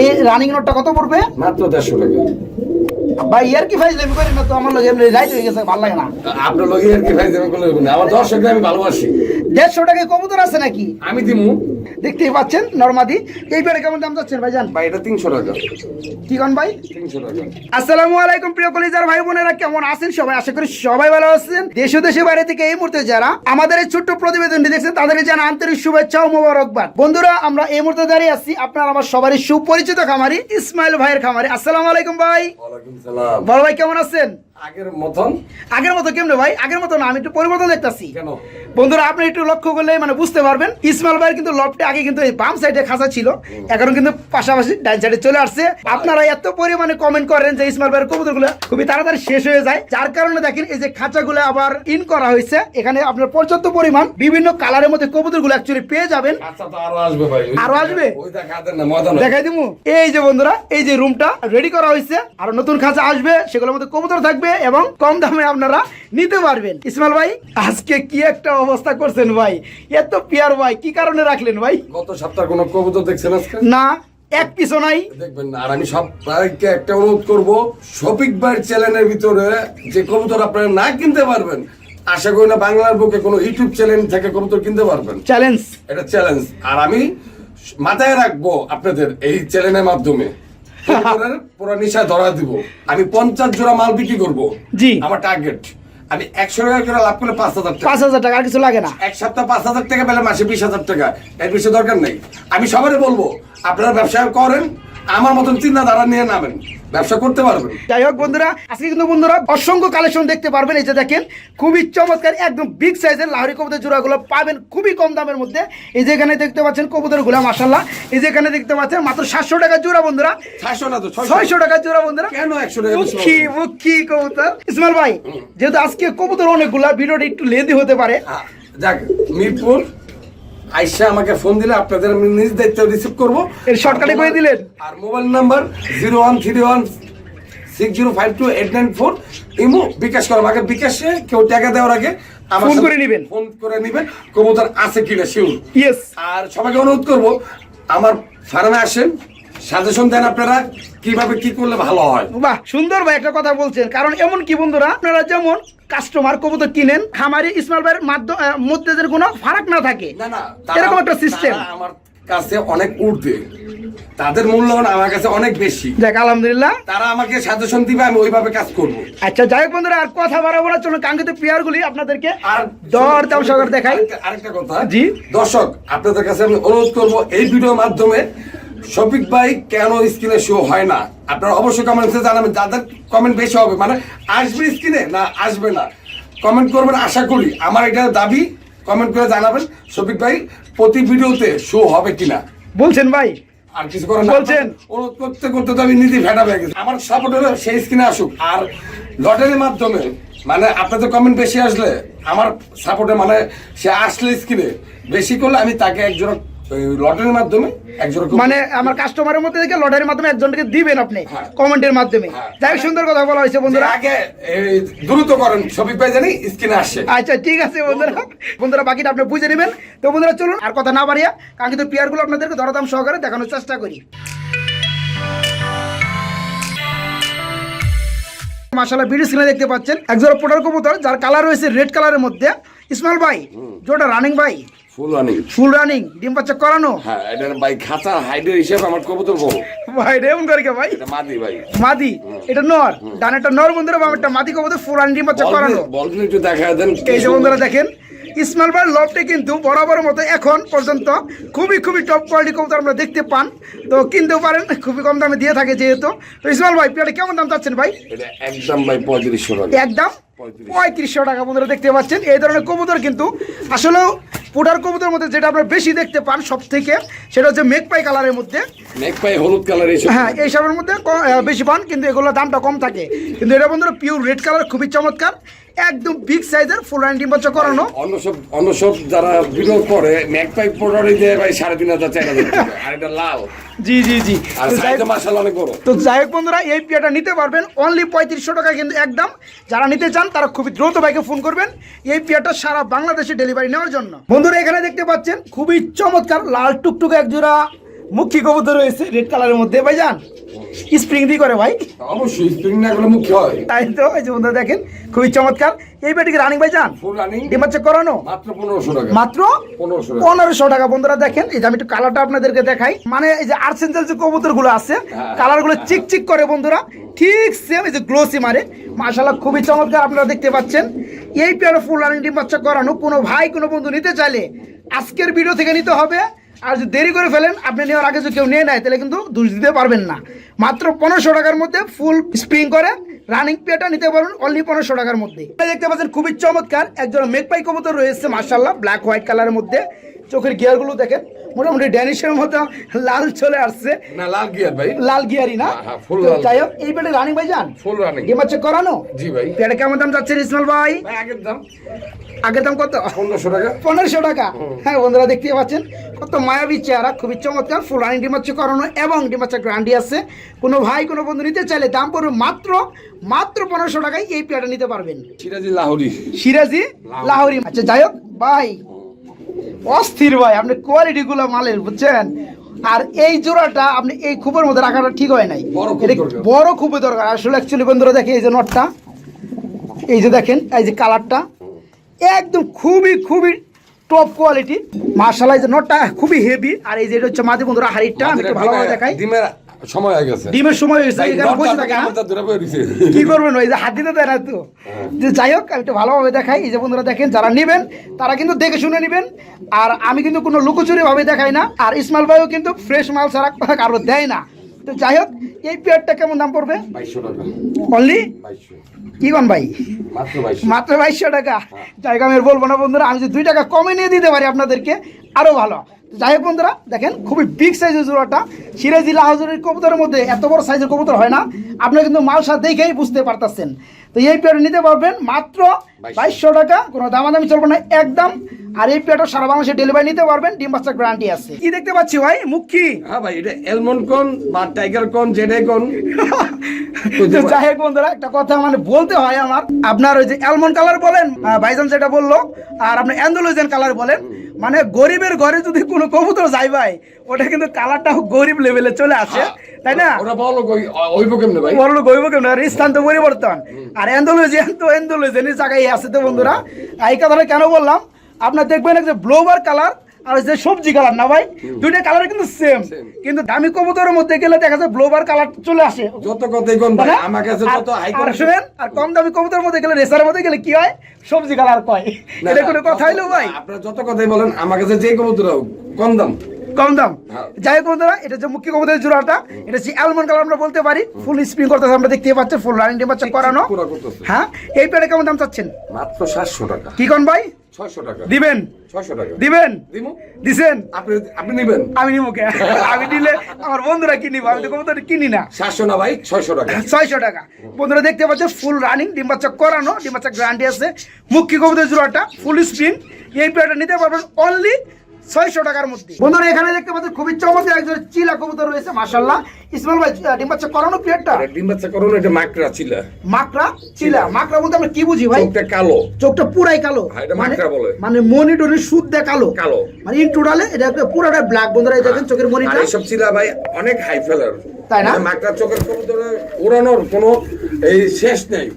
এই রানিং নোটটা কত পড়বে? মাত্র দেড়শো টাকা। ভাই ইয়ার কি ফাইজ লেবি করেন না তো? আমার লগে এমনি রাইট হয়ে গেছে ভালো লাগে না। আপনার লগে ইয়ার কি ফাইজ ব্যাপার না। আমার দর্শকদের আমি ভালোবাসি। দেড়শো টাকায় কবুতর আছে নাকি? আমি দিমু। দেখতেই পাচ্ছেন নর্মাদি। এই পেয়ারে কেমন দাম যাচ্ছেন ভাইজান? ভাই এটা তিনশো টাকা। কি কন ভাই? তিনশো টাকা। আসসালামু আলাইকুম প্রিয় কলিজার ভাই বোনেরা কেমন আছেন সবাই? আশা করি সবাই ভালো আছেন। দেশ ও দেশের বাইরে থেকে এই মুহূর্তে যারা আমাদের এই ছোট্ট প্রতিবেদনটি দেখছেন তাদেরকে জানা আন্তরিক শুভেচ্ছা ও মোবারকবাদ। বন্ধুরা আমরা এই মুহূর্তে দাঁড়িয়ে আছি আপনার আমার সবারই সুপরিচিত খামারি ইসমাইল ভাইয়ের খামারি। আসসালামু আলাইকুম ভাই। বড় ভাই কেমন আছেন? আগের মতন? আগের মতো কেমনে ভাই? আগের মতো না আমি একটু পরিবর্তন দেখতাছি। কেন? বন্ধুরা আপনি একটু লক্ষ্য করলে মানে বুঝতে পারবেন ইসমাইল ভাইয়ের কিন্তু লফটে আগে কিন্তু এই বাম সাইডে খাঁচা ছিল এখন কিন্তু পাশাপাশি ডান সাইডে চলে আসছে। আপনারা এত পরিমাণে কমেন্ট করেন যে ইসমাইল ভাইয়ের কবুতরগুলো খুবই তাড়াতাড়ি শেষ হয়ে যায়। যার কারণে দেখেন এই যে খাঁচাগুলো আবার ইন করা হয়েছে এখানে আপনার পর্যাপ্ত পরিমাণ বিভিন্ন কালারের মধ্যে কবুতরগুলো অ্যাকচুয়ালি পেয়ে যাবেন। আরও আসবে ভাই আরও দেখাই দিমু। এই যে বন্ধুরা এই যে রুমটা রেডি করা হয়েছে আর নতুন খাঁচা আসবে সেগুলোর মধ্যে কবুতর থাকবে। এবং কম দামে আপনারা নিতে পারবেন। ইসমাইল ভাই আজকে কি একটা অবস্থা করছেন ভাই? এত পিয়ার ভাই কি কারণে রাখলেন ভাই? গত সপ্তাহ কোনো কবুতর দেখছেন আজকে? না এক পিছু নাই। দেখবেন আর আমি সব ভাইকে একটা অনুরোধ করব শফিক ভাইয়ের চ্যানেলের ভিতরে যে কবুতর আপনারা না কিনতে পারবেন আশা করি না বাংলার বুকে কোনো ইউটিউব চ্যানেল থেকে কবুতর কিনতে পারবেন। চ্যালেঞ্জ এটা চ্যালেঞ্জ আর আমি মাথায় রাখব আপনাদের এই চ্যানেলের মাধ্যমে। পুরো নিশা ধরা দিব। আমি পঞ্চাশ জোড়া মাল বিক্রি করব। জি। আমার টার্গেট আমি একশো টাকা জোড়া লাভ করলে পাঁচ হাজার টাকা। পাঁচ হাজার টাকা আর কিছু লাগে না। এক সপ্তাহ পাঁচ হাজার টাকা পেলে মাসে বিশ হাজার টাকা। এর বেশি দরকার নেই। আমি সবারই বলব আপনারা ব্যবসা করেন আমার মতন চিন্তাধারা নিয়ে নামেন। ব্যবসা করতে পারবেন। যাই হোক বন্ধুরা আজকে কিন্তু বন্ধুরা অসংখ্য কালেকশন দেখতে পারবেন। এই যে দেখেন খুবই চমৎকার একদম বিগ সাইজের লাহরি কবুতর জোড়াগুলো পাবেন খুবই কম দামের মধ্যে। এই যে এখানে দেখতে পাচ্ছেন কবুতরগুলো মাসাল্লাহ এই যে এখানে দেখতে পাচ্ছেন মাত্র সাতশো টাকা জোড়া বন্ধুরা। ছয়শো না তো ছয়শো। টাকা জোড়া বন্ধুরা। কেন একশো টাকা মুখী মুখী কবুতর। ইসমাইল ভাই যেহেতু আজকে কবুতর অনেকগুলা ভিডিওটা একটু লেন্দি হতে পারে। যাক মিরপুর আইসা আমাকে ফোন দিলে আপনাদের আমি নিজ দায়িত্ব রিসিভ করব। এ করে দিলেন? আর mobile number zero one three one six zero five two eight nine four. Imo bKash করো। আমাকে বিকাশে কেউ টাকা দেওয়ার আগে ফোন করে নিবেন। ফোন করে নেবেন। কবুতর আছে কিনা? শিউর ইয়েস আর সবাইকে অনুরোধ করব আমার ফার্মে আসেন। সাজেশন দেন আপনারা কীভাবে কি করলে ভালো হয়? বাহ সুন্দর ভাই একটা কথা বলছেন। কারণ এমন কি বন্ধুরা আপনারা যেমন কাস্টমার কবুতর কিনেন খামারি ইসমাইল ভাইয়ের মধ্যে যেন কোনো ফারাক না থাকে। না না এরকম একটা সিস্টেম আমার কাছে অনেক উঠবে তাদের মূল্যবান আমার কাছে অনেক বেশি। যাক আলহামদুলিল্লাহ। তারা আমাকে সাজেশন দিবে আমি ওইভাবে কাজ করব। আচ্ছা যাই হোক বন্ধুরা আর কথা বাড়াবো না। চলুন কাঙ্ক্ষিত পেয়ার গুলি আপনাদেরকে আর দর দাম সহকারে দেখাই। আরেকটা কথা। জি। দর্শক আপনাদের কাছে আমি অনুরোধ করব এই ভিডিওর মাধ্যমে শফিক ভাই কেন স্ক্রিনে শো হয় না? আপনারা অবশ্যই কমেন্টসে জানাবেন যাদের কমেন্ট বেশি হবে। মানে আসবে স্ক্রিনে না আসবে না? কমেন্ট করবেন আশা করি। আমার এটা দাবি কমেন্ট করে জানাবেন শফিক ভাই প্রতি ভিডিওতে শো হবে কিনা। বলছেন ভাই। আর কিছু বলছেন? অনুরোধ করতে করতে তো আমি নিজে ভেটা হয়ে গেছি। আমার সাপোর্ট হলো সেই স্ক্রিনে আসুক। আর লটারির মাধ্যমে মানে আপনাদের কমেন্ট বেশি আসলে আমার সাপোর্টে মানে সে আসলে স্ক্রিনে। বেশি করলে আমি তাকে একজন লটারির মাধ্যমে একজন মানে আমার কাস্টমারের মধ্যে থেকে লটারির মাধ্যমে একজনকে দিবেন আপনি হ্যাঁ। কমেন্টের মাধ্যমে। হ্যাঁ। যাই সুন্দর কথা বলা হয়েছে বন্ধুরা। আগে দ্রুত করেন জানি স্ক্রিনে আচ্ছা ঠিক আছে বন্ধুরা। বন্ধুরা বাকিটা আপনি বুঝে নেবেন। তো বন্ধুরা চলুন আর কথা না বাড়িয়া কাঙ্ক্ষিত আপনাদেরকে দরদাম সহকারে দেখানোর চেষ্টা করি। ভিডিও স্ক্রিনে দেখতে পাচ্ছেন একজন পোটার কবুতর যার কালার রয়েছে রেড কালারের মধ্যে। ইসমাইল ভাই জোটা রানিং ভাই। ফুল রানিং ফুল রানিং ডিম বাচ্চা করানো? হ্যাঁ এটার ভাই খাঁচা হাইডের হিসেবে আমার কবুতর বউ। ভাই রেমন করে কে ভাই? এটা মাদি ভাই। মাদি? এটা নর? ডানেরটা নর বন্ধুরা বামেরটা মাদি কবুতর ফুল রানিং ডিম বাচ্চা করানো। বলবেন একটু দেখা দেন এই যে বন্ধুরা দেখেন ইসমাইল ভাই লবটি কিন্তু বরাবর মতো এখন পর্যন্ত খুবই খুবই টপ কোয়ালিটি কবুতর আমরা দেখতে পান। তো কিনতেও পারেন খুবই কম দামে দিয়ে থাকে যেহেতু। তো ইসমাইল ভাই পেয়ারটা কেমন দাম চাচ্ছেন ভাই? একদম ভাই পঁয়ত্রিশশো টাকা। একদম? পঁয়ত্রিশশো টাকা বন্ধুরা দেখতে পাচ্ছেন। এই ধরনের কবুতর কিন্তু আসলেও পুটার কবুতের মধ্যে যেটা আপনারা বেশি দেখতে পান সব থেকে সেটা হচ্ছে মেঘপাই কালারের মধ্যে। হলুদ কালার হ্যাঁ এই সবের মধ্যে বেশি পান কিন্তু এগুলোর দামটা কম থাকে। কিন্তু এটা বন্ধুরা পিওর রেড কালার খুবই চমৎকার। একদম বিগ সাইজের ফুল রাইন ডিম বাচ্চা করানো। অন্য সব অন্য সব যারা ভিডিও করে ম্যাক পাইপ প্রোডাক্টে দেয় ভাই সাড়ে তিন হাজার চার হাজার আর এটা লাল। জি জি জি। আর সাইজে মার্শাল অনেক বড়। তো যাই হোক বন্ধুরা এই পিয়াটা নিতে পারবেন। অনলি পঁয়ত্রিশশো টাকা কিন্তু একদম। যারা নিতে চান তারা খুবই দ্রুত বাইকে ফোন করবেন। এই পিয়াটা সারা বাংলাদেশে ডেলিভারি নেওয়ার জন্য। বন্ধুরা এখানে দেখতে পাচ্ছেন খুবই চমৎকার লাল টুকটুকে এক জোড়া মুখী কবুতর রয়েছে রেড কালারের মধ্যে ভাইজান। স্প্রিং দিয়ে করে ভাই। অবশ্যই স্প্রিং না করলে মুখ্য হয়। তাই তো এই যে বন্ধুরা দেখেন খুবই চমৎকার। এই বেটিকে রানিং ফুল রানিং ডিম বাচ্চা করানো? মাত্র পনেরোশো টাকা। মাত্র পনেরোশো টাকা। বন্ধুরা দেখেন এই যে আমি একটু কালারটা আপনাদেরকে দেখাই। মানে এই যে আর্সেন্টাল যে কবুতরগুলো আছে হ্যাঁ। কালারগুলো চিক চিক করে বন্ধুরা ঠিক সেম এই যে গ্লোসি মারে। মাশাল্লাহ খুবই চমৎকার আপনারা দেখতে পাচ্ছেন। এই পেয়ারা ফুল রানিং ডিম বাচ্চা করানো। কোনো ভাই কোনো বন্ধু নিতে চাইলে আজকের ভিডিও থেকে নিতে হবে। আর যদি দেরি করে ফেলেন, আপনি নেওয়ার আগে যদি কেউ নিয়ে নেয় তাহলে কিন্তু দোষ দিতে পারবেন না। মাত্র পনেরোশো টাকার মধ্যে ফুল স্প্রিং করে রানিং পেটা নিতে পারবেন অনলি পনেরোশো টাকার মধ্যে। দেখতে পাচ্ছেন, খুবই চমৎকার। একজন মেঘপাই কবুতর রয়েছে মার্শাল্লাহ ব্ল্যাক হোয়াইট কালারের মধ্যে। চোখের গিয়ারগুলো দেখেন মোটামুটি ড্যানিশের মতো লাল চলে আসছে। না লাল গিয়ার ভাই। লাল গিয়ারি না? হ্যাঁ, হ্যাঁ, তো লাল। যাই হোক এই পেটে রানিং ভাই যান ফুল রানিং ডিম হচ্ছে করানো? জি ভাই। পেটে কেমন দাম যাচ্ছে ইসমাল ভাই? ভাই আগের দাম। আগের দাম কত? পনেরোশো টাকা। পনেরোশো টাকা। হ্যাঁ বন্ধুরা দেখতে পাচ্ছেন কত মায়াবী চেহারা খুবই চমৎকার। ফুল রানিং ডিম হচ্ছে করানো এবং ডিম হচ্ছে গ্রান্ডি আছে। কোনো ভাই কোনো বন্ধু নিতে চাইলে দাম পড়বে মাত্র মাত্র পনেরোশো টাকায় এই পেয়ারটা নিতে পারবেন। সিরাজি লাহোরি। সিরাজি লাহোরি। আচ্ছা যাই হোক ভাই অস্থির ভাই আপনি কোয়ালিটি গুলো মালের বুঝছেন? আর এই জোড়াটা আপনি এই খুবের মধ্যে রাখাটা ঠিক হয় নাই। বড় খুবই দরকার। আসলে অ্যাকচুয়ালি বন্ধুরা দেখে এই যে নটটা এই যে দেখেন এই যে কালারটা একদম খুবই খুবই টপ কোয়ালিটি মার্শাল এই যে নটটা খুবই হেভি আর এই যে এটা হচ্ছে মাদি বন্ধুরা হাড়িটা আমি একটু ভালোভাবে দেখাই। সময় হয়ে গেছে। ডিমের সময় হয়েছে রইছে। কি করবেন ওই যে হাত দিতে দেয় না তো? যে যাই হোক একটু ভালোভাবে দেখাই। এই যে বন্ধুরা দেখেন যারা নেবেন তারা কিন্তু দেখে শুনে নেবেন। আর আমি কিন্তু কোনো লুকোচুরি ভাবে দেখাই না। আর ইসমাইল ভাইও কিন্তু ফ্রেশ মাল ছাড়া কারও দেয় না। তো যাই হোক এই পেয়ারটা কেমন দাম পড়বে? অনলি কি কন ভাই? মাত্র বাইশশো। টাকা? জায়গা আমি আর বলব না বন্ধুরা আমি যদি দুই টাকা কমে নিয়ে দিতে পারি আপনাদেরকে আরও ভালো। তো যাই হোক বন্ধুরা দেখেন খুবই বিগ সাইজের জোড়াটা। সিরাজি লাহাজুরের কবুতরের মধ্যে এত বড় সাইজের কবুতর হয় না। আপনারা কিন্তু মালসা দেখেই বুঝতে পারতেছেন। তো এই পেয়ারটা নিতে পারবেন মাত্র বাইশশো। টাকা কোনো দামাদামি চলবে না একদম। আর এই পেয়ারটা সারা বাংলাদেশে ডেলিভারি নিতে পারবেন ডিম বাচ্চা গ্যারান্টি আছে। কি দেখতে পাচ্ছি ভাই? মুখ কি? হ্যাঁ ভাই এটা এলমন কোন বা টাইগার কোন জেডে কোন যাই হোক বন্ধুরা একটা কথা মানে বলতে হয় আমার। আপনার ওই যে অ্যালমন্ড কালার বলেন ভাইজান যেটা বলল আর আপনার অ্যান্ডোলোজেন কালার বলেন মানে গরিবের ঘরে যদি কোনো কবুতর যাই ভাই ওটা কিন্তু কালারটা গরিব লেভেলে চলে আসে তাই না? ওরা বলো ওইব কেমনে ভাই? আর স্থান তো পরিবর্তন। আর অ্যান্ডোলোজিয়ান তো অ্যান্ডোলোজেনের জায়গায় আছে তো বন্ধুরা। এই কথাটা কেন বললাম? আপনার দেখবেন যে ব্লোবার কালার আর যে সবজি কালার না ভাই? দুইটা কালার কিন্তু সেম কিন্তু দামি কবুতরের মধ্যে গেলে দেখা যায় ব্লোবার কালার চলে আসে। যত কথাই কোন ভাই হ্যাঁ? আমার কাছে যত হাই আর শুনেন, আর কম দামি কবুতরের মধ্যে গেলে রেসারের মধ্যে গেলে কি হয়? সবজি কালার কয় এটা কোনো কথা হইল ভাই। আপনারা যত কথাই বলেন আমার কাছে যে কবুতর হোক, কম দাম। কম দাম। হ্যাঁ। যাই বন্ধুরা এটা যে মুখ্য কবুতরের জোড়াটা। এটা হচ্ছে অ্যালমন্ড কালার আমরা বলতে পারি। ফুল স্পিন করতেছে আমরা দেখতে পাচ্ছি ফুল রানিং টেম্পারেচার করানো। হ্যাঁ? এই পেয়ারে কেমন দাম চাচ্ছেন? মাত্র সাতশো টাকা। কি কোন ভাই? ছয়শো টাকা। দিবেন? ছয়শো টাকা। দিবেন? দিছেন? আপনি আপনি নিবেন। আমি নিবো কে? আমি নিলে আমার বন্ধুরা কিনিব আমি তো কবুতর কিনি না। সাতশো না ভাই? ছয়শো টাকা। ছয়শো টাকা। বন্ধুরা দেখতে পাচ্ছেন ফুল রানিং ডিম বাচ্চা করানো ডিম বাচ্চা গ্যারান্টি আছে। মুখ্য কবুতর জোড়াটা ফুল স্পিন এই প্লেয়ারটা নিতে পারবেন অনলি ছয়শো টাকার মধ্যে। বন্ধুরা এখানে দেখতে পাচ্ছেন খুবই চমৎকার একজন চিলা কবুতর রয়েছে মাশাল্লাহ ইসমাইল ভাই ডিম বাচ্চা করানো ডিম বাচ্চা করুন এটা মাকড়া ছিল মাকড়া চিলা। মাকড়া বলতে আমরা কি বুঝি ভাই? চোখটা কালো। চোখটা পুরাই কালো। হ্যাঁ, এটা মানে মাকড়া বলে। মানে মনিটরে শুদ্ধ কালো। কালো। মানে ইন টোটালে এটা একটা পুরাটা ব্ল্যাক বন্ধুরা এই দেখেন চোখের আর মনিটর এইসব ছিল ভাই অনেক হাই ফেলার তাই না? মাকড়া চোখের কবুতরে উড়ানোর কোনো এই শেষ নেই।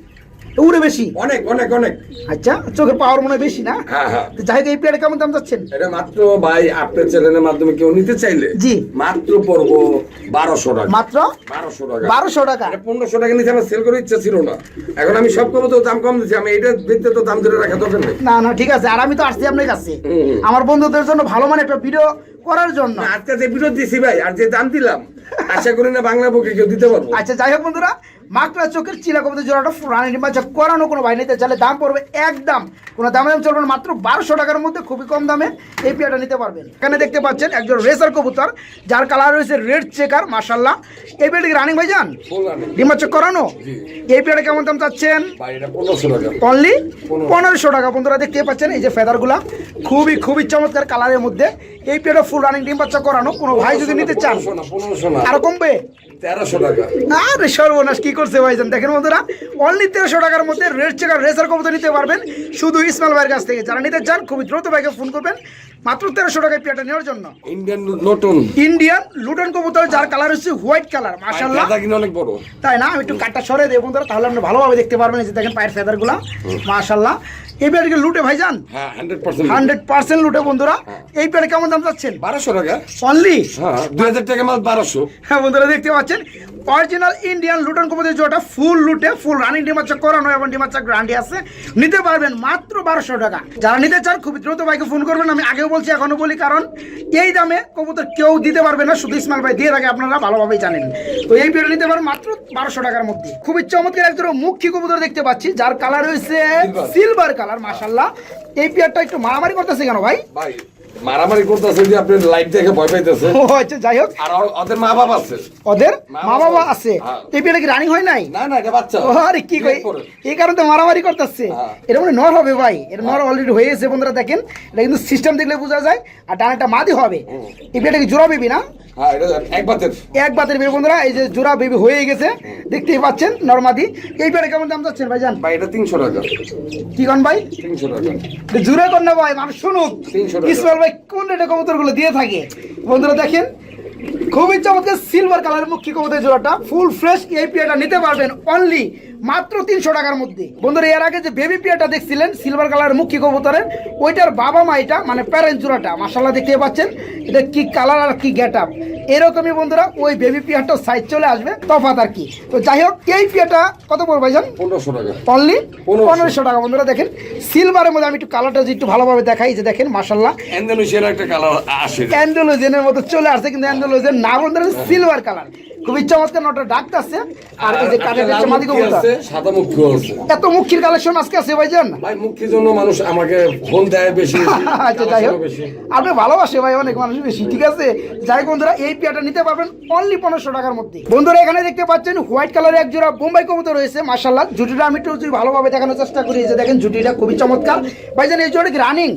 বেশি? অনেক অনেক অনেক। আচ্ছা চোখের পাওয়ার মনে বেশি না? হ্যাঁ হ্যাঁ। যাই এই পেয়ারে কেমন দাম যাচ্ছেন? এটা মাত্র ভাই আপনার চ্যানেলের মাধ্যমে কেউ নিতে চাইলে জি। মাত্র পড়ব বারোশো টাকা। মাত্র? বারোশো টাকা। বারোশো টাকা? পনেরোশো টাকা নিচে আমার সেল করার ইচ্ছা ছিল না। এখন আমি সব করব তো দাম কম দিচ্ছি। আমি এটা দেখতে তো দাম ধরে রাখা দরকার নেই। না না ঠিক আছে। আর আমি তো আসছি আপনার কাছে। আমার বন্ধুদের জন্য ভালো মানে একটা ভিডিও করার জন্য। আজকে যে বিরোধ দিছি ভাই আর যে দাম দিলাম আশা করি না বাংলা বুকে কেউ দিতে পারব। আচ্ছা যাই হোক বন্ধুরা মাকড়া চোখের চিলা কবিতা জোড়াটা রানি ডিম্বাচা করানো কোনো ভাই নিতে চাইলে দাম পড়বে একদম। কোনো দামে দাম চলবে মাত্র বারোশো টাকার মধ্যে খুবই কম দামে এই পেয়ারটা নিতে পারবেন। এখানে দেখতে পাচ্ছেন একজন রেসার কবুতর যার কালার রয়েছে রেড চেকার মার্শাল্লাহ এই পেয়ারটি রানিং ভাই যান বললাম ডিম্বাচা করানো। এই পেয়ারটা কেমন দাম চাচ্ছেন? অনলি পনেরোশো টাকা। বন্ধুরা দেখতে পাচ্ছেন এই যে ফেদারগুলা খুবই খুবই চমৎকার কালারের মধ্যে এই পেয়ারটা ফুল রানিং ডিম বাচ্চা করানো কোনো ভাই যদি নিতে চান আরও কমবে? তেরোশো টাকা। আরে সর্বনাশ কি করছে ভাইজান? দেখেন বন্ধুরা অনলি তেরোশো টাকার মধ্যে রেড চেকার রেসার কবুতর নিতে পারবেন। শুধু ইসমাইল ভাইয়ের কাছ থেকে। যারা নিতে চান খুবই দ্রুত ভাইকে ফোন করবেন মাত্র তেরোশো টাকায় নেওয়ার জন্য। ইন্ডিয়ান নতুন। ইন্ডিয়ান লুটন কবুতর যার কালার হচ্ছে হোয়াইট কালার মাশাআল্লাহ। কিনে অনেক বড়। তাই না? আমি একটু কাঠটা সরে দেবো বন্ধুরা তাহলে আপনি ভালোভাবে দেখতে পারবেন যে দেখেন পায়ের ফেদারগুলা। মাশাল্লাহ এই পেয়ারকে লুটে ভাইজান? হ্যাঁ হান্ড্রেড পার্সেন্ট হান্ড্রেড পার্সেন্ট লুটে বন্ধুরা। এই পেয়ারে কেমন দাম চাচ্ছেন? বারোশো টাকা। অনলি? হ্যাঁ দুই হাজার টাকা মাল বারোশো। হ্যাঁ বন্ধুরা দেখতে পাচ্ছেন। অরিজিনাল ইন্ডিয়ান লুটন কবুতর জোটা ফুল লুটে ফুল রানিং ডিমাচা করানো এবং ডিমাচা গ্রান্ডি আছে। নিতে পারবেন মাত্র বারোশো টাকা। যারা নিতে চান খুব দ্রুত ভাইকে ফোন করবেন। আমি আগেও বলছি এখনও বলি কারণ এই দামে কবুতর কেউ দিতে পারবে না। শুধু ইসমাইল ভাই দিয়ে থাকে আপনারা ভালোভাবেই জানেন। তো এই পেয়ারে নিতে পারেন মাত্র বারোশো টাকার মধ্যে। খুবই চমৎকার একজন মুখ্য কবুতর দেখতে পাচ্ছি যার কালার হয়েছে সিলভার কালার মাসাল্লাহ এই পেয়ারটা একটু মারামারি করতেছে কেন ভাই? ভাই মারামারি করতেছে যে আপনি লাইট দেখে ভয় পাইতেছে। ও আচ্ছা যাই হোক। আর ওদের মা বাবা আছে। ওদের মা বাবা আছে। হ্যাঁ। এই পেয়ারটা কি রানিং হয় নাই? না না এটা বাচ্চা। আরে কি কই? এই কারণে তো মারামারি করতেছে। হ্যাঁ। এটা মানে নর হবে ভাই। এটা নর অলরেডি হয়ে গেছে বন্ধুরা দেখেন। এটা কিন্তু সিস্টেম দেখলে বোঝা যায়। আর ডানাটা মাদি হবে। এই পেয়ারটা কি জোড়া বেবি না? হ্যাঁ এক বাতের। এক বাতের বেবি বন্ধুরা। এই যে জোড়া বেবি হয়ে গেছে। দেখতেই পাচ্ছেন নরমাদি এই পেয়ারে কেমন দাম যাচ্ছেন ভাইজান? ভাই এটা তিনশো টাকা। কি কন ভাই? তিনশো টাকা। জোড়া কর না ভাই? মানুষ শুনুক। 300 টাকা। ভাই, কোন রেটে কবুতরগুলো দিয়ে থাকে? বন্ধুরা দেখেন, খুবই চমৎকার সিলভার কালারের মুখী কবুতর জোড়াটা। ফুল ফ্রেশ এই পিয়াটা নিতে পারবেন অনলি মাত্র তিনশো টাকার মধ্যে। বন্ধুরা এর আগে যে বেবি পিয়াটা দেখছিলেন সিলভার কালারের মুখী কবুতরের ওইটার বাবা মা এটা মানে প্যারেন্ট জোড়াটা মাসাল্লাহ দেখতে পাচ্ছেন? এটা কি কালার আর কি গেট আপ এরকমই বন্ধুরা ওই বেবি পিয়ারটার সাইজ চলে আসবে তফাত আর কি। তো যাই হোক এই পিয়াটা কত পড়বে ভাইজান? পনেরোশো টাকা। অনলি পনেরোশো। টাকা বন্ধুরা দেখেন সিলভারের মধ্যে আমি একটু কালারটা যদি একটু ভালোভাবে দেখাই যে দেখেন মাসাল্লাহ ইন্দোনেশিয়ার একটা কালার আসে। অ্যান্ডোলোজেনের মতো চলে আসছে কিন্তু অ্যান্ডোলোজেন না বন্ধুরা সিলভার কালার খুবই চমৎকার নটা ডাকতেছে আর এই যে কাঠের হচ্ছে মাদি কবুতর সাদা মুখী আছে এত মুখির কালেকশন আজকে আছে ভাইজান? ভাই জন্য মানুষ আমাকে ফোন দেয় বেশি আচ্ছা যাই হোক। আপনি ভালোবাসে ভাই অনেক মানুষ বেশি ঠিক আছে? যাই বন্ধুরা এই পেয়ারটা নিতে পারবেন অনলি পনেরোশো টাকার মধ্যে। বন্ধুরা এখানে দেখতে পাচ্ছেন হোয়াইট কালারের এক জোড়া বোম্বাই কবুতর রয়েছে মার্শাল্লাহ জুটিটা আমি একটু ভালোভাবে দেখানোর চেষ্টা করি যে দেখেন জুটিটা খুবই চমৎকার। ভাইজান এই জোড়া কি রানিং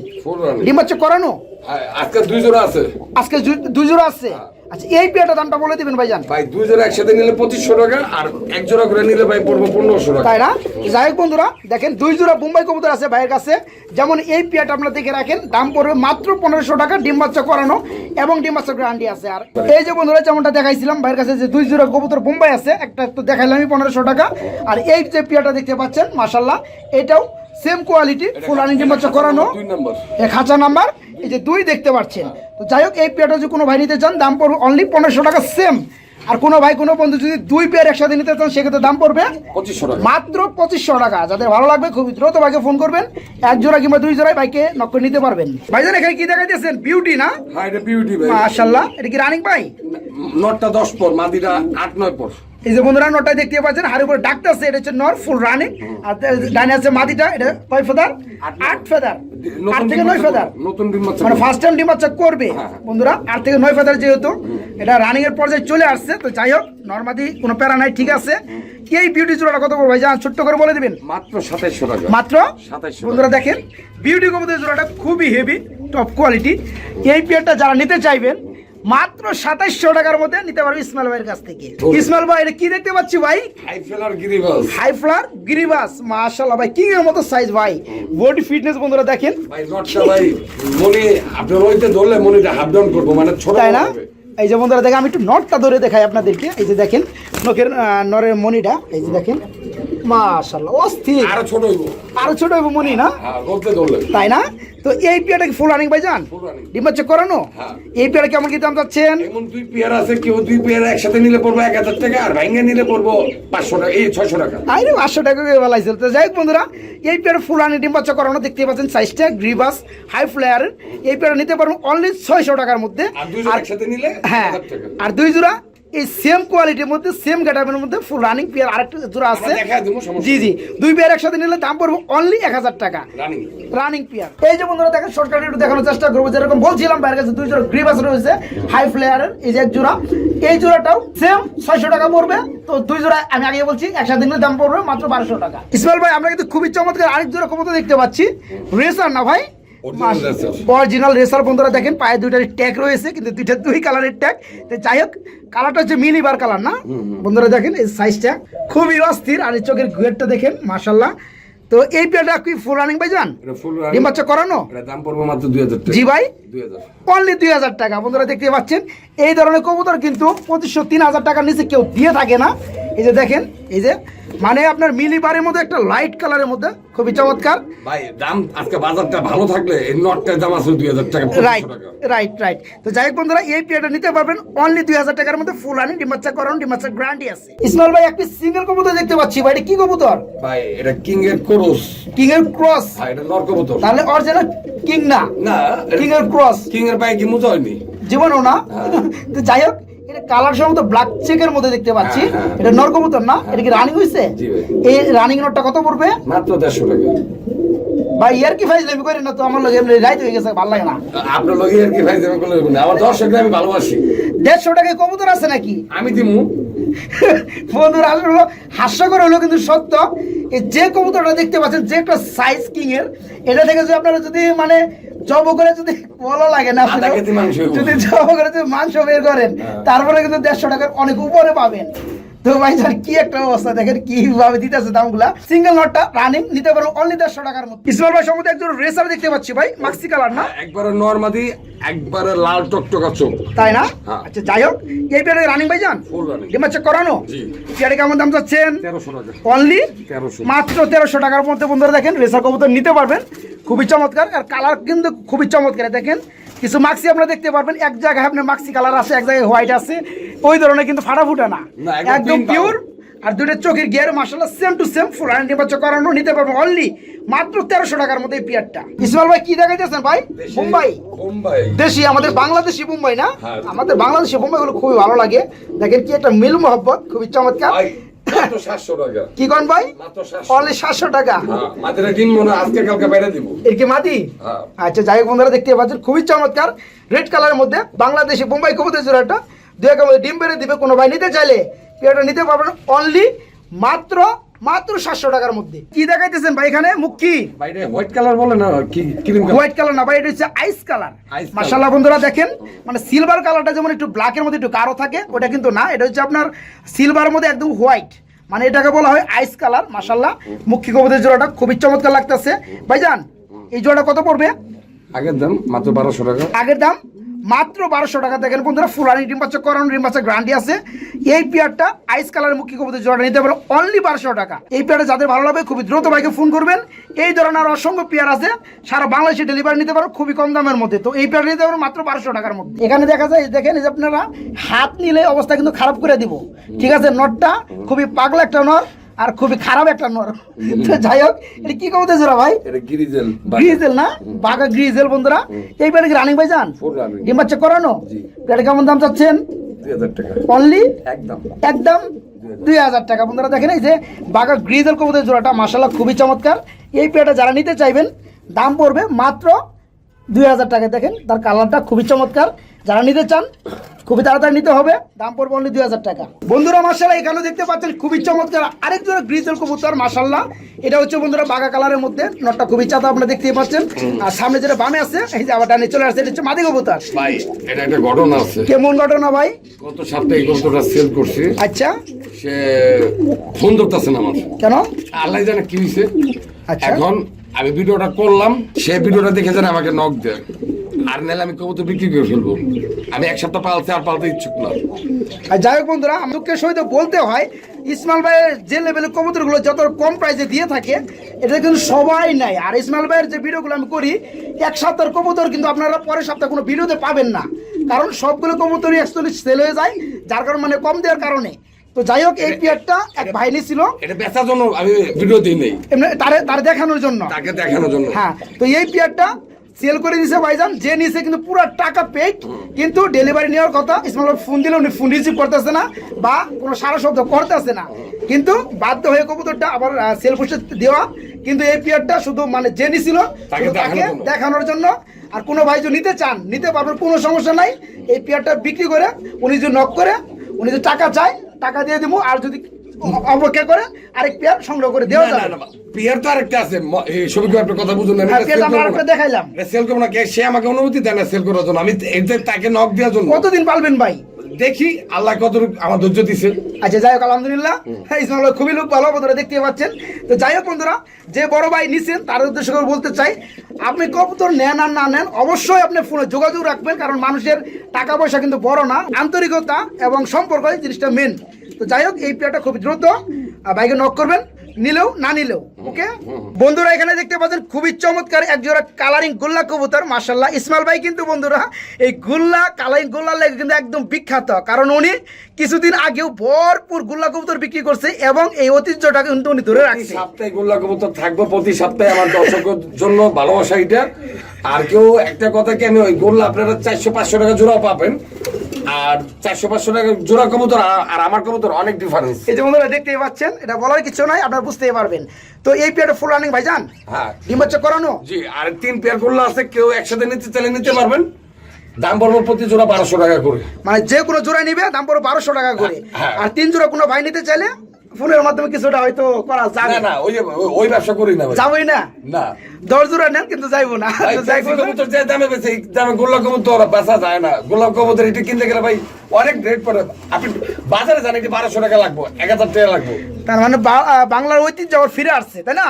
ডিম বাচ্চা করানো? হ্যাঁ, আজকে দুই জোড়া আছে। আজকে দুই জোড়া আছে? আচ্ছা এই পেয়ারটা দামটা বলে দিবেন ভাইজান। ভাই দুই জোড়া একসাথে নিলে পঁচিশশো টাকা আর এক জোড়া করে নিলে ভাই পড়ব পনেরোশো টাকা। তাই না? যাই হোক বন্ধুরা দেখেন দুই জোড়া বোম্বাই কবুতর আছে ভাইয়ের কাছে। যেমন এই পেয়ারটা আপনারা দেখে রাখেন দাম পড়বে মাত্র পনেরোশো টাকা ডিম বাচ্চা করানো এবং ডিম বাচ্চা গ্যারান্টি আছে আর। এই যে বন্ধুরা যেমনটা দেখাইছিলাম ভাইয়ের কাছে যে দুই জোড়া কবুতর বোম্বাই আছে একটা তো দেখাইলাম আমি পনেরোশো টাকা। আর এই যে পেয়ারটা দেখতে পাচ্ছেন মাসাল্লাহ এটাও সেম কোয়ালিটি ফুল রানিং ডিম বাচ্চা করানো। খাঁচা নাম্বার এই যে দুই দেখতে পাচ্ছেন। তো যাই হোক এই পেয়ারটা যদি কোনো ভাই নিতে চান দাম পড়বে অনলি পনেরোশো টাকা সেম আর কোনো ভাই কোনো বন্ধু যদি দুই পেয়ার একসাথে নিতে চান সেক্ষেত্রে দাম পড়বে পঁচিশশো টাকা। মাত্র পঁচিশশো টাকা। যাদের ভালো লাগবে খুব দ্রুত ভাইকে ফোন করবেন। এক জোড়া কিংবা দুই জোড়ায় বাইকে নক করে নিতে পারবেন। ভাই ভাইজান এখানে কি দেখাইতেছেন? বিউটি না? হ্যাঁ এটা বিউটি ভাই। মাশাল্লাহ এটা কি রানিং ভাই? নটটা দশ পর মাদিরা আট নয় পর। এই যে বন্ধুরা নটায় দেখতে পাচ্ছেন হাড়ের উপরে ডাকতেছে এটা হচ্ছে নর ফুল রানিং। আর ডাইনে আছে মাদিটা এটা কয় ফেদার? আট ফেদার। আট থেকে নয় ফেদার। নতুন ডিম বাচ্চা মানে ফার্স্ট টাইম ডিম বাচ্চা করবে হ্যাঁ। বন্ধুরা আট থেকে নয় ফেদার যেহেতু এটা রানিং এর পর্যায়ে চলে আসছে তো যাই হোক নর্মাদি কোনো প্যারা নাই ঠিক আছে। এই বিউটি জোড়াটা কত পড়বে ভাই জান ছোট্ট করে বলে দিবেন। মাত্র সাতাইশশো টাকা। মাত্র? 2700 বন্ধুরা দেখেন বিউটি কবুতর জোড়াটা খুবই হেভি টপ কোয়ালিটি এই পেয়ারটা যারা নিতে চাইবেন মাত্র সাতাইশশো টাকার মধ্যে নিতে পারবে ইসমাইল ভাইয়ের কাছ থেকে। ইসমাইল ভাই এটা কি দেখতে পাচ্ছি ভাই? হাই ফেলার গিরিবাস হাই ফ্লার গিরিবাস মাশাল্লাহ ভাই কিং এর মতো সাইজ ভাই। বডি ফিটনেস বন্ধুরা দেখেন। ভাই নটটা ভাই মনি আপনার ওইতে ধরলে মনিটা হাফ ডাউন করব মানে ছোট তাই না? এই যে বন্ধুরা দেখেন আমি একটু নটটা ধরে দেখাই আপনাদেরকে। এই যে দেখেন নখের নরের মনিটা এই যে দেখেন মাশাল্লাহ অস্থির। আরও ছোট হইবো। আরও ছোট হইব মনি না? হ্যাঁ রোদে ধরলে। তাই না? তো এই পেয়ারটা কি ফুল রানিং ভাই যান Full running। ডিম বাচ্চা করানো? হ্যাঁ। এই পেয়ারা কেমন কি দাম যাচ্ছেন এমন দুই পেয়ার আছে কেউ দুই পেয়ার একসাথে নিলে পড়ব এক হাজার টাকা আর ভাঙ্গে নিলে পড়ব পাঁচশো টাকা এই ছয়শো টাকা। আরে পাঁচশো টাকা করে বেলাইছে। তো যাই হোক বন্ধুরা এই পেয়ার ফুল রানিং ডিম বাচ্চা করানো দেখতে পাচ্ছেন সাইজটা গ্রিবাস হাই ফ্লায়ার এই পেয়ারা নিতে পারবেন অনলি ছয়শো টাকার মধ্যে। আর একসাথে নিলে হ্যাঁ আর দুই জোড়া এই সেম কোয়ালিটির মধ্যে সেম গেটাপের মধ্যে ফুল রানিং পেয়ার আরেকটা জোড়া আছে। জি জি। দুই পেয়ার একসাথে নিলে দাম পড়বে অনলি এক হাজার টাকা। রানিং পেয়ার এই যে বন্ধুরা দেখেন শর্টকাট একটু দেখানোর চেষ্টা করব। যেরকম বলছিলাম বাইরের কাছে দুই জোড়া গ্রিবাস রয়েছে হাই ফ্লেয়ারের এই যে এক জোড়া। এই জোড়াটাও সেম ছয়শো টাকা পড়বে। তো দুই জোড়া আমি আগে বলছি একসাথে নিলে দাম পড়বে মাত্র বারোশো টাকা। ইসমাইল ভাই আমরা কিন্তু খুবই চমৎকার আরেক জোড়া ক্ষমতা দেখতে পাচ্ছি। রেসার না ভাই। অরিজিনাল রেসার বন্ধুরা দেখেন পায়ে দুইটার ট্যাগ রয়েছে কিন্তু দুইটা দুই কালারের ট্যাগ তো যাই হোক কালারটা হচ্ছে মিলিবার কালার না? বন্ধুরা দেখেন এই সাইজটা খুবই অস্থির আর এই চোখের ঘুয়েরটা দেখেন মাশাল্লাহ তো এই পেয়ারটা কি ফুল রানিং ভাই এটা ডিম বাচ্চা করানো? দাম পড়বে মাত্র দুই হাজার জি ভাই। অনলি দুই হাজার টাকা। বন্ধুরা দেখতে পাচ্ছেন এই ধরনের কবুতর কিন্তু পঁচিশশো তিন হাজার টাকার নিচে কেউ দিয়ে থাকে না। এই যে দেখেন এই যে মানে আপনার মিলি বারের মধ্যে একটা লাইট কালারের মধ্যে খুবই চমৎকার। ভাই দাম আজকে বাজারটা ভালো থাকলে এই নটটার দাম আছে দুই হাজার টাকা রাইট রাইট রাইট তো যাই হোক বন্ধুরা এই পেয়ারটা নিতে পারবেন অনলি দুই হাজার টাকার মধ্যে ফুল আনি ডিমাচ্চা করানো ডিমাচ্চা গ্রান্টি আছে। ইসমাইল ভাই একটি সিঙ্গেল কবুতর দেখতে পাচ্ছি। ভাই এটা কি কবুতর? ভাই এটা কিং এর ক্রস। কিং এর ক্রস? ভাই এটা নর কবুতর। তাহলে অরিজিনাল কিং না? না কিং এর ক্রস। কিং এর পায়ে কি মোজা হয়নি? জীবনও না? তো যাই হোক কালার সম্ভবত ব্ল্যাক চেকের মধ্যে দেখতে পাচ্ছি। হ্যাঁ, হ্যাঁ। এটা না? এটা কি রানিং হয়েছে এই রানিং নোটটা কত পড়বে? মাত্র দেড়শো টাকা। ভাই ইয়ার কি ফাইজ লেবি না তো আমার লগে এমনি রাইত হয়ে গেছে ভালো লাগে না। আপনার লগে আর কি ভাই দেবে কোনো আমার দর্শকরা আমি ভালোবাসি। দেড়শো টাকায় কবুতর আছে নাকি? আমি দিমু। বন্ধুরা আসলে হলো হাস্যকর হলো কিন্তু সত্য। যে কবুতরটা দেখতে পাচ্ছেন যে একটা সাইজ কিং এর এটা থেকে যদি আপনারা যদি মানে জব করে যদি ভালো লাগে না যদি জব করে যদি মাংস বের করেন হ্যাঁ। তারপরে কিন্তু দেড়শো টাকার অনেক উপরে পাবেন তো ভাই স্যার কি একটা অবস্থা দেখেন কীভাবে দিতেছে দামগুলা। সিঙ্গেল নটটা রানিং নিতে পারো অনলি দেড়শো টাকার ইসমাল ভাই সম্বন্ধে একজন রেসার দেখতে পাচ্ছি ভাই মাক্সি কালার না? একবারে নরমাদি একবারে লাল টকটকা চোখ। তাই না? হ্যাঁ। আচ্ছা যাই হোক এই পেয়ারে রানিং ভাই যান? ফুল রানিং ডিম করানো। পেয়ারে কেমন দাম চাচ্ছেন তেরোশো টাকা অনলি মাত্র তেরোশো টাকার মধ্যে বন্ধুরা দেখেন রেসার কবুতর নিতে পারবেন। খুবই চমৎকার আর কালার কিন্তু খুবই চমৎকার দেখেন। কিছু মাক্সি আপনারা দেখতে পারবেন এক জায়গায় আপনার মাক্সি কালার আছে এক জায়গায় হোয়াইট আছে ওই ধরনের কিন্তু ফাটা ফুটা না। একদম পিওর আর দুটো চোখের গিয়ার মাসাল্লাহ same to same full handy বাচ্চা করানো নিতে পারবেন অনলি মাত্র তেরোশো টাকার মধ্যে এই পিয়ারটা ইসমাল ভাই কি দেখাইতেছেন ভাই? মুম্বাই মুম্বাই দেশি আমাদের বাংলাদেশি মুম্বাই না? হ্যাঁ। আমাদের বাংলাদেশি মুম্বাই গুলো খুবই ভালো লাগে। দেখেন কি একটা মিল মোহব্বত খুবই চমৎকার। মাত্র সাতশো টাকা। কি কন ভাই? মাত্র অনলি সাতশো টাকা? হ্যাঁ মাত্র মনে আজকে কালকে বাইরে দিব। এর কি মাটি? হ্যাঁ। আচ্ছা যাই হোক বন্ধুরা দেখতে পাচ্ছেন খুবই চমৎকার। রেড কালারের মধ্যে বাংলাদেশি বোম্বাই কবুতর জোড়াটা দু একের মধ্যে ডিম বেড়ে দিবে কোনো ভাই নিতে চাইলে পেয়ারটা নিতে পারবেন অনলি মাত্র মাত্র সাতশো টাকার মধ্যে। কি দেখাইতেছেন ভাই এখানে? মুখ কি? হোয়াইট কালার বলে না হোয়াইট কালার না ভাই এটা হচ্ছে আইস কালার। মাশাআল্লাহ বন্ধুরা দেখেন মানে সিলভার কালারটা যেমন একটু ব্ল্যাকের মধ্যে একটু গাঢ় থাকে ওটা কিন্তু না এটা হচ্ছে আপনার সিলভারের মধ্যে একদম হোয়াইট মানে এটাকে বলা হয় আইস কালার মাসাল্লাহ মুখী কবুতর জোড়াটা খুবই চমৎকার লাগতেছে। ভাইজান এই জোড়াটা কত পড়বে? আগের দাম মাত্র বারোশো টাকা। আগের দাম? মাত্র বারোশো টাকা দেখেন বন্ধুরা ফুলানি ডিম বাচ্চা করানো ডিম বাচ্চা গ্রান্টি আছে। এই পেয়ারটা আইস কালারের মুখী কবুতর জোড়াটা নিতে পারো অনলি বারোশো টাকা। এই পেয়ারটা যাদের ভালো লাগবে, খুবই দ্রুত বাইকে ফোন করবেন। এই ধরনের অসংখ্য পেয়ার আছে, সারা বাংলাদেশে ডেলিভারি নিতে পারো, খুবই কম দামের মধ্যে। তো এই পেয়ারটা নিতে পারো মাত্র বারোশো টাকার মধ্যে। এখানে দেখা যায় দেখেন যে আপনারা হাত নিলে অবস্থা কিন্তু খারাপ করে দিব। ঠিক আছে, নটটা খুবই পাগলা একটা নর আর খুবই খারাপ একটা নর। তো যাই হোক এটা কি কবুতর জোড়া ভাই? এটা গিরিজেল গ্রিজেল না? বাঘা গ্রিজেল বন্ধুরা। এইবারে কি রানিং ভাই যান। ডিম বাচ্চা করানো? জি। এটা কেমন দাম চাচ্ছেন? অনলি একদম। একদম? দুই হাজার। টাকা। বন্ধুরা দেখেন এই যে বাঘা গ্রিজেল কবুতর জোড়াটা মাসাল্লাহ খুবই চমৎকার। এই পেয়ারটা যারা নিতে চাইবেন দাম পড়বে মাত্র দুই হাজার টাকা। দেখেন তার কালারটা খুবই চমৎকার। যারা নিতে চান খুবই তাড়াতাড়ি নিতে হবে। দাম পড়বে অনলি দুই হাজার টাকা। বন্ধুরা মাসাল্লাহ এখানে দেখতে পাচ্ছেন খুবই চমৎকার। আরেক জোড়া গ্রিজেল কবুতর মাসাল্লাহ এটা হচ্ছে বন্ধুরা বাঘা কালারের মধ্যে। নটটা খুবই চাতা আপনারা দেখতেই পাচ্ছেন। আর সামনে যেটা বামে আছে এই যে আবার ডানে চলে আসছে এটা হচ্ছে মাদি কবুতর। ভাই এটা একটা ঘটনা আছে। কেমন ঘটনা ভাই? গত সপ্তাহে এই গল্পটা সেল করছি। আচ্ছা। সে ফোন ধরতেছে না আমার কেন? আল্লাহ জানে কি হয়েছে আচ্ছা। এখন আমি ভিডিওটা করলাম, সে ভিডিওটা দেখে জানে আমাকে নক দেয়। আর নাহলে আমি কবুতর বিক্রি করে ফেলব। আমি এক সপ্তাহ পালতে আর পালতে ইচ্ছুক না। আর যাই হোক বন্ধুরা আমি দুঃখের সহিত বলতে হয়, ইসমাইল ভাইয়ের যে লেভেলের কবুতরগুলো যত কম প্রাইসে দিয়ে থাকে এটা কিন্তু সবাই নেয় আর ইসমাইল ভাইয়ের যে ভিডিওগুলো আমি করি, এক সপ্তাহের কবুতর কিন্তু আপনারা পরের সপ্তাহে কোনো ভিডিওতে পাবেন না। কারণ সবগুলো কবুতরই অ্যাকচুয়ালি সেল হয়ে যায়, যার কারণে মানে কম দেওয়ার কারণে। তো যাই হোক এই পিয়ারটা এক ভাই ছিল। এটা বেচার জন্য আমি ভিডিও দিই নেই। এমনি তারে তার দেখানোর জন্য। তাকে দেখানোর জন্য। হ্যাঁ তো এই পিয়ারটা সেল করে দিছে ভাইজান যে নিছে কিন্তু পুরো টাকা পেড কিন্তু ডেলিভারি নেওয়ার কথা ইসমাইল ফোন দিলে উনি ফোন রিসিভ করতেছে না বা কোনো সারা শব্দ করতেছে না। কিন্তু বাধ্য হয়ে কবুতরটা আবার সেল পোস্টে দেওয়া। কিন্তু এই পিয়ারটা শুধু মানে যে নিছিল তাকে তাকে দেখানোর জন্য। আর কোনো ভাই যদি নিতে চান নিতে পারবেন কোনো সমস্যা নাই। এই পেয়ারটা বিক্রি করে উনি যদি নক করে উনি যদি টাকা চায় টাকা দিয়ে দিবো আর যদি অপেক্ষা করে আরেক পেয়ার সংগ্রহ করে দেওয়া না, না, যাবে। পেয়ার তো আরেকটা আছে এই সবিকে আপনার কথা বুঝুন না আমরা আরেকটা দেখাইলাম। সেল করব না কে- সে আমাকে অনুমতি দেয় না সেল করার জন্য। আমি এতে তাকে নক দেওয়ার জন্য। কতদিন পালবেন ভাই? দেখি আল্লাহ কত আমার ধৈর্য দিছে। আচ্ছা যাই হোক আলহামদুলিল্লাহ। হ্যাঁ ইসমাইল ভাই খুবই লোক ভালো বন্ধুরা দেখতে পাচ্ছেন। তো যাই হোক বন্ধুরা যে বড় ভাই নিছেন তার উদ্দেশ্য করে বলতে চাই আপনি কবুতর নেন আর না নেন অবশ্যই আপনি ফোনে যোগাযোগ রাখবেন কারণ মানুষের টাকা পয়সা কিন্তু বড় না আন্তরিকতা এবং সম্পর্ক এই জিনিসটা মেন তো যাই হোক এই প্লেয়ারটা খুব দ্রুত বাইকে নক করবেন। নিলেও না নিলেও ওকে বন্ধুরা এখানে দেখতে পাচ্ছেন খুবই চমৎকার এক জোড়া কালারিং গোল্লা কবুতর মার্শাল্লাহ ইসমাইল ভাই কিন্তু বন্ধুরা এই গুল্লা কালারিং গোল্লা লেগে কিন্তু একদম বিখ্যাত কারণ উনি কিছুদিন আগেও ভরপুর গুল্লা কবুতর বিক্রি করছে এবং এই ঐতিহ্যটাকে কিন্তু উনি ধরে রাখছে। সপ্তাহে গোল্লা কবুতর থাকব প্রতি সপ্তাহে আমার দর্শকের জন্য ভালোবাসা এটা। আর কেউ একটা কথা কি আমি ওই গোল্লা আপনারা চারশো পাঁচশো টাকা জোড়া পাবেন। আর চারশো পাঁচশো টাকা জোড়া কবুতর আর- আমার কবুতর অনেক ডিফারেন্স এই যে বন্ধুরা দেখতেই পাচ্ছেন এটা বলার কিছু নাই আপনারা বুঝতেই পারবেন। তো এই পেয়ারটা ফুল রানিং ভাইজান? হ্যাঁ। ডিম হচ্ছে করানো? জি আর তিন পেয়ার ফুল আছে কেউ একসাথে নিতে চাইলে নিতে পারবেন। দাম পড়ব প্রতি জোড়া বারোশো টাকা করে। মানে যে কোনো জোড়া নিবে দাম পড়ো বারোশো টাকা করে। হ্যাঁ। আর তিন জোড়া কোনো ভাই নিতে চাইলে ফোনের মাধ্যমে কিছুটা হয়তো করা যাবে না ওই ওই- ব্যবসা করি না যাবই না না দশ জোড়া নেন কিন্তু যাইবো না কবুতর যে দামে বেশি দামে তো কবুতর বাসা যায় না। গোলাপ কবুতর এটা কিনতে গেলে ভাই অনেক রেট পড়ে। আপনি বাজারে জানেন যে 1200 টাকা লাগবে, 1000 টাকা লাগবে। তার মানে বাংলার ঐতিহ্য আবার ফিরে আসছে তাই না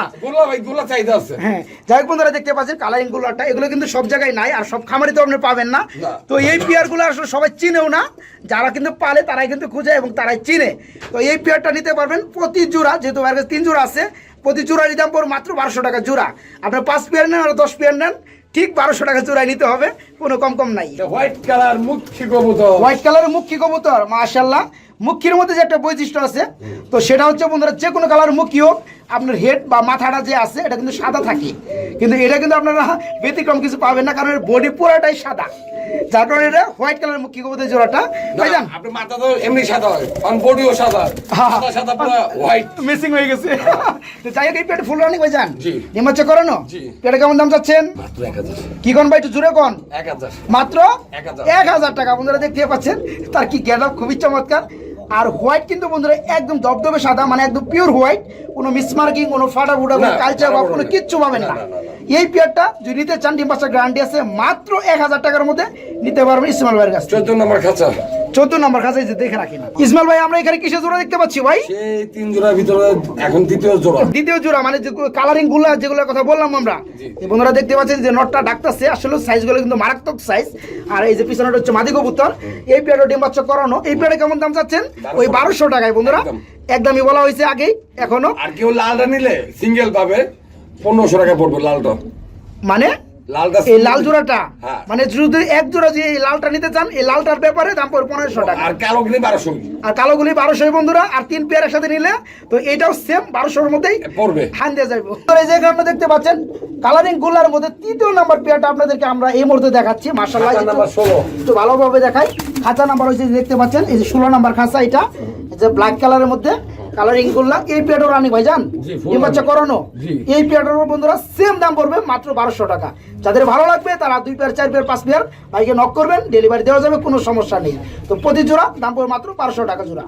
আছে। হ্যাঁ যাই হোক বন্ধুরা দেখতে পাচ্ছেন কালারিং গুলাটা এগুলো কিন্তু সব জায়গায় নাই আর সব খামারে তো আপনি পাবেন না। তো এই পেয়ারগুলো আসলে সবাই চিনেও না যারা কিন্তু পালে তারাই কিন্তু খুঁজে এবং তারাই চিনে তো এই পেয়ারটা নিতে পারবেন প্রতি জোড়া যেহেতু আমার কাছে তিন জোড়া আছে প্রতি জোড়ার দাম পড়বে মাত্র বারোশো টাকা জোড়া আপনার পাঁচ পেয়ার নেন আর দশ পেয়ার নেন ঠিক বারোশো টাকা জোড়ায় নিতে হবে কোনো কম কম নাই হোয়াইট কালার মুখী কবুতর। হোয়াইট কালারের মুখী কবুতর মাশাল্লাহ মুখির মধ্যে যে একটা বৈশিষ্ট্য আছে তো সেটা হচ্ছে বন্ধুরা যে কোনো কালার মুখী হোক আপনার হেড বা মাথাটা যে আছে এটা কিন্তু সাদা থাকে। কিন্তু এটা কিন্তু আপনারা ব্যতিক্রম কিছু পাবেন না কারণ এর বডি পুরোটাই সাদা। যার কারণে এটা হোয়াইট কালার মুখী কবুতর জোড়াটা। না, ভাইজান? আপনার মাথা তো এমনি সাদা হয়, কারণ বডিও সাদা। সাদা সাদা পুরা হোয়াইট। মিসিং হয়ে গেছে। তো যাই হোক এই পেটে ফুল রানিং ভাইজান। জি। নিমাচ্ছে করানো? জি। পেটে কেমন দাম চাচ্ছেন? মাত্র 1000 কি কোন ভাই একটু জুড়ে কোন? 1000 মাত্র এক হাজার। এক হাজার টাকা। বন্ধুরা দেখতে পাচ্ছেন তার কি গেট খুবই চমৎকার। আর হোয়াইট কিন্তু বন্ধুরা একদম দবদবে সাদা মানে একদম পিওর হোয়াইট কোনো মিসমার্কিং কোনো ফাটা ফুটা কোনো কালচার বা কোনো কিচ্ছু পাবেন না। এই পেয়ারটা যদি নিতে চান ডিম পাঁচটা গ্যারান্টি আছে মাত্র এক হাজার টাকার মধ্যে নিতে পারবেন ইসমাইল ভাইয়ের কাছ 14 নম্বর খাঁচা। চোদ্দ নম্বর কাছে যে দেখে রাখি না। ইসমাইল ভাই আমরা এখানে কিসের জোড়া দেখতে পাচ্ছি ভাই? সেই তিন জোড়ার ভিতরে এখন দ্বিতীয় জোড়া। দ্বিতীয় জোড়া মানে যে কালারিংগুলো যেগুলোর কথা বললাম আমরা। বন্ধুরা দেখতে পাচ্ছেন যে নটটা ডাকতেছে আসলে সাইজগুলো কিন্তু মারাত্মক সাইজ আর এই যে পিছনেটা হচ্ছে মাদি কবুতর। এই পেয়ারটা ডিম বাচ্চা করানো। এই পেয়ারে কেমন দাম চাচ্ছেন? ওই বারোশো টাকায় বন্ধুরা। একদমই বলা হয়েছে আগেই এখনও। আর কেউ লালটা নিলে সিঙ্গেল পাবে। পনেরোশো টাকা পড়বে লালটা। মানে? লালটা এই লাল জোড়াটা? হ্যাঁ। মানে যদি এক জোড়া যে এই লালটা নিতে চান এই লালটার ব্যাপারে দাম পড়বে পনেরোশো টাকা। আর কালো বারোশো। আর কালোগুলি বারোশো বন্ধুরা আর তিন পেয়ারের সাথে নিলে তো এটাও সেম বারোশোর মধ্যেই পড়বে। হান দিয়ে যাইব। এই যে আপনারা দেখতে পাচ্ছেন কালারিংগুলার মধ্যে তৃতীয় নাম্বার পেয়ারটা আপনাদেরকে আমরা এই মুহূর্তে দেখাচ্ছি মার্শাল্লাহ খাঁচা নাম্বার 16 একটু ভালোভাবে দেখাই। খাঁচা নাম্বার হচ্ছে যে দেখতে পাচ্ছেন এই যে ষোলো নাম্বার খাঁচা এটা যে ব্ল্যাক কালারের মধ্যে। কালারিং করলাম এই পেয়ারও আনি ভাইজান। যান ডিম বাচ্চা। করানো এই পেয়ারটারও বন্ধুরা সেম দাম পড়বে মাত্র বারোশো টাকা। যাদের ভালো লাগবে তারা দুই পেয়ার চার পেয়ার পাঁচ পেয়ার ভাইকে নক করবেন ডেলিভারি দেওয়া যাবে কোনো সমস্যা নেই। তো প্রতি জোড়া দাম পড়বে মাত্র বারোশো টাকা জোড়া।